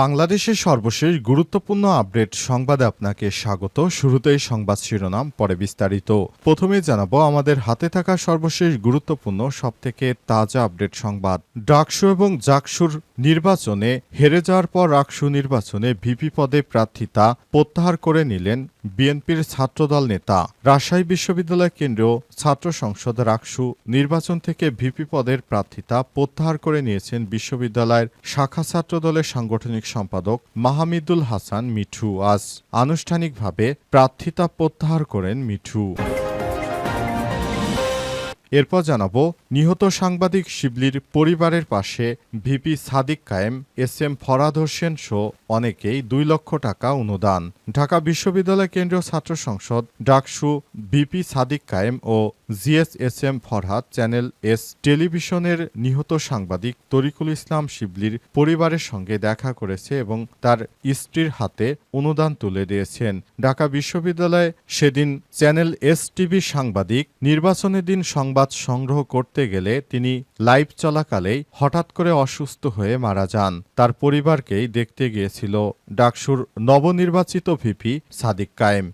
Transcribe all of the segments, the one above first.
বাংলাদেশের সর্বশেষ গুরুত্বপূর্ণ আপডেট সংবাদে আপনাকে স্বাগত। শুরুতেই সংবাদ শিরোনাম, পরে বিস্তারিত। প্রথমে জানাব, আমাদের হাতে থাকা সর্বশেষ গুরুত্বপূর্ণ, সবথেকে তাজা আপডেট সংবাদ। ডাকসু এবং জাকসুর নির্বাচনে হেরে যাওয়ার পর রাকসু নির্বাচনে ভিপি পদে প্রার্থিতা প্রত্যাহার করে নিলেন বিএনপির ছাত্রদল নেতা। রাজশাহী বিশ্ববিদ্যালয় কেন্দ্রীয় ছাত্র সংসদ রাকসু নির্বাচন থেকে ভিপি পদের প্রার্থিতা প্রত্যাহার করে নিয়েছেন বিশ্ববিদ্যালয়ের শাখা ছাত্রদলের সাংগঠনিক সম্পাদক মাহমিদুল হাসান মিঠু আজ আনুষ্ঠানিকভাবে প্রার্থিতা প্রত্যাহার করেন মিঠু। এরপর জানাব, নিহত সাংবাদিক শিবলির পরিবারের পাশে ভিপি সাদিক কায়েম, এস এম ফরাদ হোসেন সহ অনেকেই দুই লক্ষ টাকা অনুদান। ঢাকা বিশ্ববিদ্যালয় কেন্দ্রীয় ছাত্র সংসদ ডাকসু ভিপি সাদিক কায়েম ও GS S M Farhad, channel S টেলিভিশনের নিহত সাংবাদিক তরিকুল ইসলাম শিবলির পরিবারের সঙ্গে দেখা করেছে এবং তার স্ত্রীর হাতে অনুদান তুলে দিয়েছেন। ঢাকা বিশ্ববিদ্যালয়ে সেদিন চ্যানেল এস টিভি সাংবাদিক নির্বাচনের দিন সংবাদ সংগ্রহ করতে গেলে তিনি লাইভ চলাকালেই হঠাৎ করে অসুস্থ হয়ে মারা যান। তার পরিবারকেই দেখতে গিয়েছিল ডাকসুর নবনির্বাচিত ভিপি সাদিক কায়েম।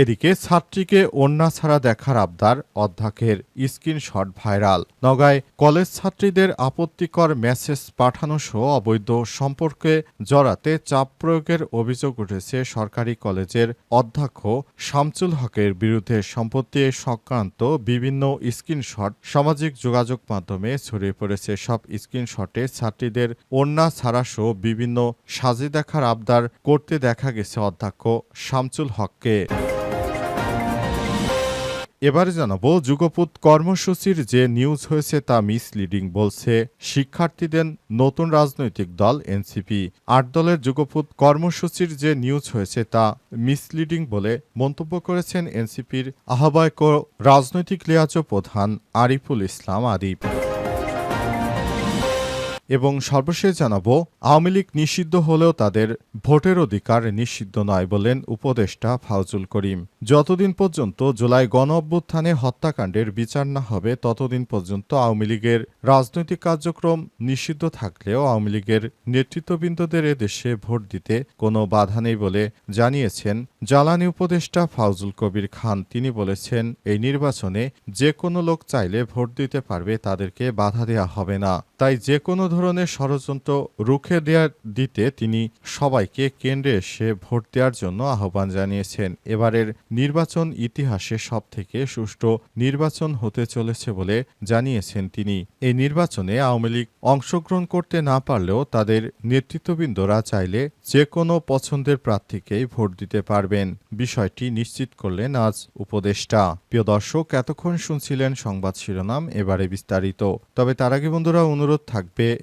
এদিকে ছাত্রীকে অন্যা ছাড়া দেখার আবদার অধ্যক্ষের স্ক্রিনশট ভাইরাল। নগায় কলেজ ছাত্রীদের আপত্তিকর মেসেজ পাঠানো সহ অবৈধ সম্পর্কে জড়াতে চাপ প্রয়োগের অভিযোগ উঠেছে সরকারি কলেজের অধ্যক্ষ শামসুল হকের বিরুদ্ধে সম্পত্তি সংক্রান্ত বিভিন্ন স্ক্রিনশট সামাজিক যোগাযোগ মাধ্যমে ছড়িয়ে পড়েছে। সব স্ক্রিনশটে ছাত্রীদের অন্যা ছাড়া সহ বিভিন্ন সাজে দেখার আবদার করতে দেখা গেছে অধ্যক্ষ শামসুল হককে। এবারে জানাব যুগপুত কর্মসূচির যে নিউজ হয়েছে তা মিসলিডিং বলছে, শিক্ষার্থীদের নতুন রাজনৈতিক দল, এনসিপি। আট দলের যুগপুত কর্মসূচির যে নিউজ হয়েছে তা মিসলিডিং বলে মন্তব্য করেছেন এনসিপির আহ্বায়ক রাজনৈতিক লিয়াজ প্রধান আরিফুল ইসলাম আরিফ এবং সর্বশেষ জানাব, আওয়ামী লীগ নিষিদ্ধ হলেও তাদের ভোটের অধিকার নিষিদ্ধ নয় বলেন উপদেষ্টা ফাউজুল করিম। যতদিন পর্যন্ত জুলাই গণ অভ্যুত্থানে হত্যাকাণ্ডের বিচার না হবে, ততদিন পর্যন্ত আওয়ামী লীগের রাজনৈতিক কার্যক্রম নিষিদ্ধ থাকলেও আওয়ামী লীগের নেতৃত্ববৃন্দদের দেশে ভোট দিতে কোনো বাধা নেই বলে জানিয়েছেন জ্বালানি উপদেষ্টা ফাউজুল কবির খান। তিনি বলেছেন, এই নির্বাচনে যে কোনো লোক চাইলে ভোট দিতে পারবে, তাদেরকে বাধা দেওয়া হবে না। তাই যে কোনো ধরনের ষড়যন্ত্র রুখে দেওয়া দিতে তিনি সবাইকে কেন্দ্রে এসে ভোট দেওয়ার জন্য আহ্বান জানিয়েছেন। এবারের নির্বাচন ইতিহাসে সবথেকে সুষ্ঠু নির্বাচন হতে চলেছে বলে জানিয়েছেন তিনি। এই নির্বাচনে আওয়ামী লীগ অংশগ্রহণ করতে না পারলেও তাদের নেতৃত্ববৃন্দরা চাইলে যে কোনো পছন্দের প্রার্থীকেই ভোট দিতে পারবেন। বিষয়টি নিশ্চিত করলেন আজ উপদেষ্টা। প্রিয় দর্শক, এতক্ষণ শুনছিলেন সংবাদ শিরোনাম, এবারে বিস্তারিত। তবে তার আগে বন্ধুরা, অনুরোধ থাকবে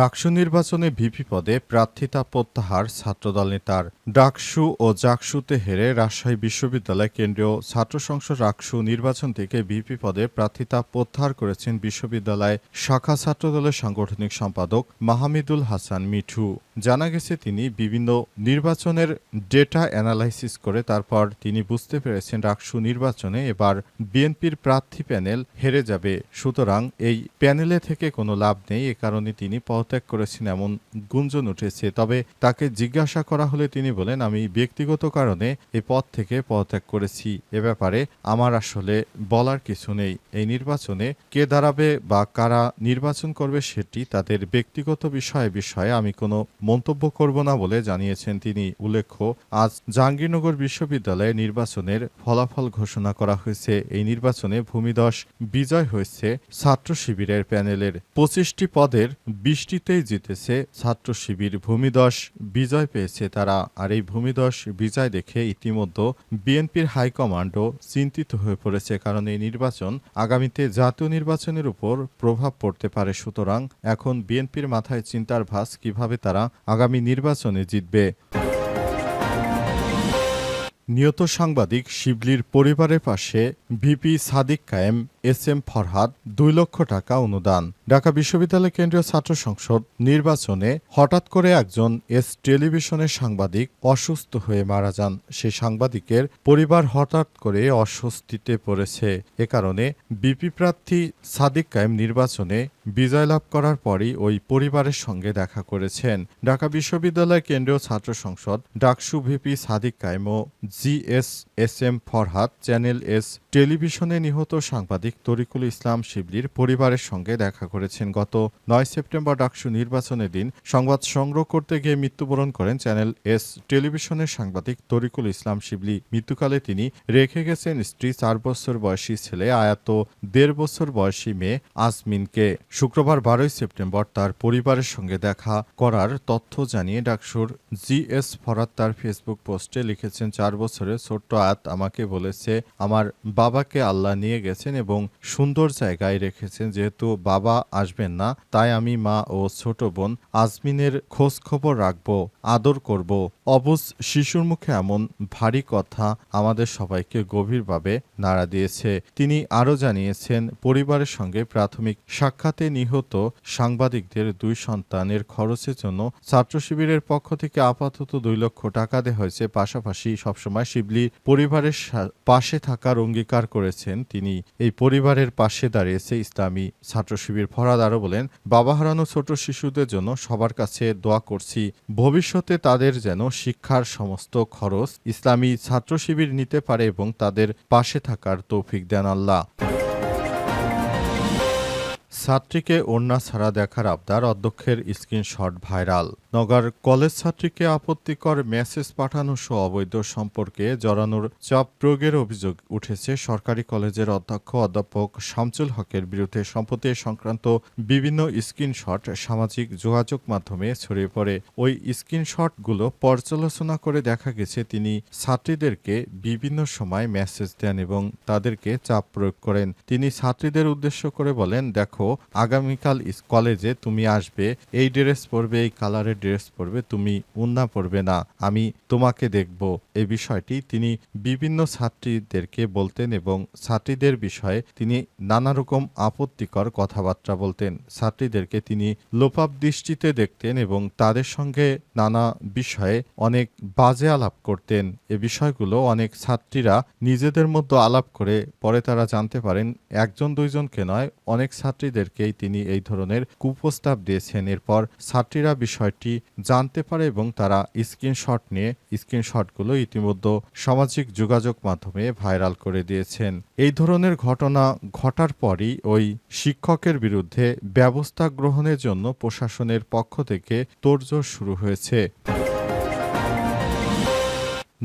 রাকসু নির্বাচনে ভিপি পদে প্রার্থিতা প্রত্যাহার ছাত্রদল নেতার ডাকসু ও জাকসুতে হেরে রাজশাহী বিশ্ববিদ্যালয় কেন্দ্রীয় ছাত্র সংসদ রাকসু নির্বাচন থেকে ভিপি পদে প্রার্থিতা প্রত্যাহার করেছেন বিশ্ববিদ্যালয় শাখা ছাত্রদলের সাংগঠনিক সম্পাদক মাহমিদুল হাসান মিঠু। জানা গেছে, তিনি বিভিন্ন নির্বাচনের ডেটা অ্যানালাইসিস করে তারপর তিনি বুঝতে পেরেছেন রাকসু নির্বাচনে এবার বিএনপির প্রার্থী প্যানেল হেরে যাবে। সুতরাং এই প্যানেলে থেকে কোনো লাভ নেই, এ কারণে তিনি পদত্যাগ করেছেন এমন গুঞ্জন উঠেছে। তবে তাকে জিজ্ঞাসা করা হলে তিনি বলেন, আমি ব্যক্তিগত কারণে এই পদ থেকে পদত্যাগ করেছি। এ ব্যাপারে আমার আসলে বলার কিছু নেই। এই নির্বাচনে কে দাঁড়াবে বা কারা নির্বাচন করবে সেটি তাদের ব্যক্তিগত বিষয়ে বিষয়ে আমি কোনো মন্তব্য করব না বলে জানিয়েছেন তিনি। উল্লেখ্য, আজ জাহাঙ্গীরনগর বিশ্ববিদ্যালয়ে নির্বাচনের ফলাফল ঘোষণা করা হয়েছে। এই নির্বাচনে ভূমিদশ বিজয় হয়েছে ছাত্র শিবিরের প্যানেলের। পঁচিশটি পদের বিশটিতেই জিতেছে ছাত্র শিবির। ভূমিদশ বিজয় পেয়েছে তারা। আর এই ভূমিদশ বিজয় দেখে ইতিমধ্যে বিএনপির হাইকমান্ডও চিন্তিত হয়ে পড়েছে, কারণ এই নির্বাচন আগামীতে জাতীয় নির্বাচনের উপর প্রভাব পড়তে পারে। সুতরাং এখন বিএনপির মাথায় চিন্তার ভাস কীভাবে তারা আগামী নির্বাচনে জিতবে। নিহত সাংবাদিক শিবলির পরিবারের পাশে ভিপি সাদিক কায়েম। এস এম ফরহাদ দুই লক্ষ টাকা অনুদান। ঢাকা বিশ্ববিদ্যালয় কেন্দ্রীয় ছাত্র সংসদ নির্বাচনে হঠাৎ করে একজন এস টেলিভিশনের সাংবাদিক অসুস্থ হয়ে মারা যান। সেই সাংবাদিকের পরিবার হঠাৎ করে অস্বস্তিতে পড়েছে। এ কারণে বিপি প্রার্থী সাদিক কায়েম নির্বাচনে বিজয় লাভ করার পরই ওই পরিবারের সঙ্গে দেখা করেছেন। ঢাকা বিশ্ববিদ্যালয় কেন্দ্রীয় ছাত্র সংসদ ডাকসু ভিপি সাদিক কায়েম ও G S S M Farhad, channel S টেলিভিশনে নিহত সাংবাদিক তরিকুল ইসলাম শিবলির পরিবারের সঙ্গে দেখা করেছেন। গত নয় সেপ্টেম্বর ডাকসু নির্বাচনের দিন সংবাদ সংগ্রহ করতে গিয়ে মৃত্যুবরণ করেন চ্যানেল এস টেলিভিশনের সাংবাদিক তরিকুল ইসলাম শিবলি। মৃত্যুকালে তিনি রেখে গেছেন স্ত্রী চার বছর বয়সী ছেলে আয়াত দেড় বছর বয়সী মেয়ে আসমিনকে শুক্রবার বারোই সেপ্টেম্বর তার পরিবারের সঙ্গে দেখা করার তথ্য জানিয়ে ডাকসুর জি এস ফরাত তার ফেসবুক পোস্টে লিখেছেন, চার বছরের ছোট্ট আয়াত আমাকে বলেছে, আমার বাবাকে আল্লাহ নিয়ে গেছেন এবং সুন্দর জায়গায় রেখেছেন, যেহেতু বাবা আসবেন না, তাই আমি মা ও ছোট বোন আজমিনের খোঁজ খবর রাখব, আদর করব। অবুজ শিশুর মুখে এমন ভারী কথা আমাদের সবাইকে গভীরভাবে নাড়া দিয়েছে। তিনি আরও জানিয়েছেন, পরিবারের সঙ্গে প্রাথমিক সাক্ষাতে নিহত সাংবাদিকদের দুই সন্তানের খরচের জন্য ছাত্র শিবিরের পক্ষ থেকে আপাতত দুই লক্ষ টাকা দেওয়া হয়েছে। পাশাপাশি সবসময় শিবলি পরিবারের পাশে থাকার অঙ্গীকার করেছেন। তিনি এই পরিবারের পাশে দাঁড়িয়েছে ইসলামী ছাত্র শিবির ফরাদ আরও বলেন, বাবা হারানো ছোট শিশুদের জন্য সবার কাছে দোয়া করছি। ভবিষ্যতে তাদের যেন শিক্ষার সমস্ত খরচ ইসলামী ছাত্র শিবির নিতে পারে এবং তাদের পাশে থাকার তৌফিক দেন আল্লাহ। ছাত্রীকে ওড়না ছাড়া দেখার আবদার, অধ্যক্ষের স্ক্রিনশট ভাইরাল। নগর কলেজ ছাত্রীকে আপত্তিকর মেসেজ পাঠানো সহ অবৈধ সম্পর্কে জড়ানোর চাপ প্রয়োগের অভিযোগ উঠেছে সরকারি কলেজের অধ্যক্ষ অধ্যাপক শামসুল হকের বিরুদ্ধে। সম্পত্তি সংক্রান্ত বিভিন্ন স্ক্রিনশট সামাজিক যোগাযোগ মাধ্যমে ছড়িয়ে পড়ে। ওই স্ক্রিনশটগুলো পর্যালোচনা করে দেখা গেছে, তিনি ছাত্রীদেরকে বিভিন্ন সময় মেসেজ দেন এবং তাদেরকে চাপ প্রয়োগ করেন। তিনি ছাত্রীদের উদ্দেশ্য করে বলেন, দেখো আগামীকাল কলেজে তুমি আসবে, এই ড্রেস পরবে, এই কালারের ড্রেস পরবে, তুমি উন্না পরবে না। আমি তোমাকে দেখব। এই বিষয়টি তিনি বিভিন্ন ছাত্রীদেরকে বলতেন এবং ছাত্রীদের বিষয়ে তিনি নানা রকম আপত্তিকর কথাবার্তা বলতেন। ছাত্রীদেরকে তিনি লোপাপ দৃষ্টিতে দেখতেন এবং তাদের সঙ্গে নানা বিষয়ে অনেক বাজে আলাপ করতেন। এ বিষয়গুলো অনেক ছাত্রীরা নিজেদের মধ্যে আলাপ করে, পরে তারা জানতে পারেন, একজন দুইজনকে নয়, অনেক ছাত্রীদেরকেই তিনি এই ধরনের কুপ্রস্তাব দিয়েছেন। এরপর ছাত্রীরা বিষয়টি জানতে পারে এবং তারা স্ক্রিনশট নিয়ে স্ক্রিনশটগুলো ইতিমধ্যে সামাজিক যোগাযোগ মাধ্যমে ভাইরাল করে দিয়েছেন। এই ধরনের ঘটনা ঘটার পরই ওই শিক্ষকের বিরুদ্ধে ব্যবস্থা গ্রহণের জন্য প্রশাসনের পক্ষ থেকে তোড়জোড় শুরু হয়েছে।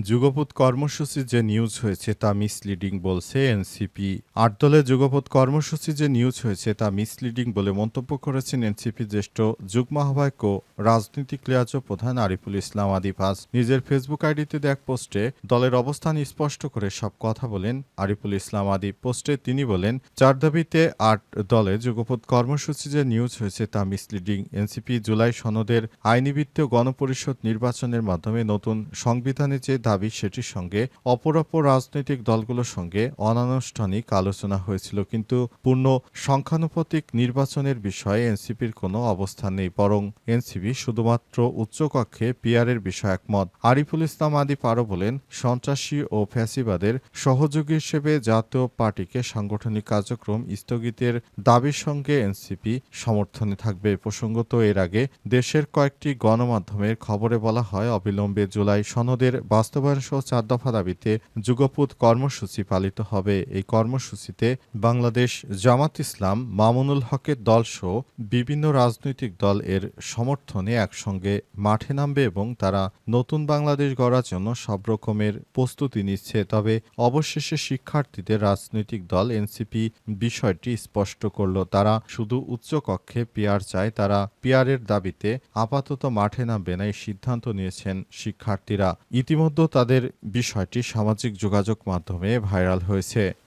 যুগপৎ কর্মসূচি যে নিউজ হয়েছে তা মিসলিডিং বলছে এনসিপি। আট দলের যুগপৎ কর্মসূচি যে নিউজ হয়েছে তা মিসলিডিং বলে মন্তব্য করেছেন এনসিপি জ্যেষ্ঠ যুগ্ম আহ্বায়ক ও রাজনৈতিক লিয়াজ প্রধান আরিফুল ইসলাম আদিবাস নিজের ফেসবুক আইডিতে দেখ পোস্টে দলের অবস্থান স্পষ্ট করে সব কথা বলেন আরিফুল ইসলাম আদি পোস্টে তিনি বলেন, চার দাবিতে আট দলে যুগপৎ কর্মসূচি যে নিউজ হয়েছে তা মিসলিডিং এনসিপি জুলাই সনদের আইনিভিত্তিক গণপরিষদ নির্বাচনের মাধ্যমে নতুন সংবিধানে যে দাবি সেটির সঙ্গে অপর অপর রাজনৈতিক দলগুলোর সঙ্গে অনানুষ্ঠানিক আলোচনা হয়েছিল, কিন্তু পূর্ণ সংখ্যানুপাতিক নির্বাচনের বিষয়ে এনসিপির কোনো অবস্থান নেই, বরং এনসিপি শুধুমাত্র উচ্চকক্ষে পিয়ারের বিষয়ে একমত। আরিফুল ইসলাম আদি পারো বলেন, সন্ত্রাসী ও ফ্যাসিবাদের সহযোগী হিসেবে জাতীয় পার্টিকে সাংগঠনিক কার্যক্রম স্থগিতের দাবির সঙ্গে এনসিপি সমর্থনে থাকবে। প্রসঙ্গত এর আগে দেশের কয়েকটি গণমাধ্যমের খবরে বলা হয়, অবিলম্বে জুলাই সনদের বাস্তব বাস্তবায়ন সহ চার দফা দাবিতে যুগপুত কর্মসূচি পালিত হবে। এই কর্মসূচিতে বাংলাদেশ জামাত ইসলাম, মামুনুল হকের দলসহ বিভিন্ন রাজনৈতিক দল এর সমর্থনে একসঙ্গে মাঠে নামবে এবং তারা নতুন বাংলাদেশ গড়ার জন্য সব রকমের প্রস্তুতি নিচ্ছে। তবে অবশেষে শিক্ষার্থীদের রাজনৈতিক দল এনসিপি বিষয়টি স্পষ্ট করল। তারা শুধু উচ্চকক্ষে পিয়ার চায়, তারা পিয়ারের দাবিতে আপাতত মাঠে নামবে না, এই সিদ্ধান্ত নিয়েছেন শিক্ষার্থীরা। ইতিমধ্যে তাদের বিষয়টি সামাজিক যোগাযোগ মাধ্যমে ভাইরাল হয়েছে।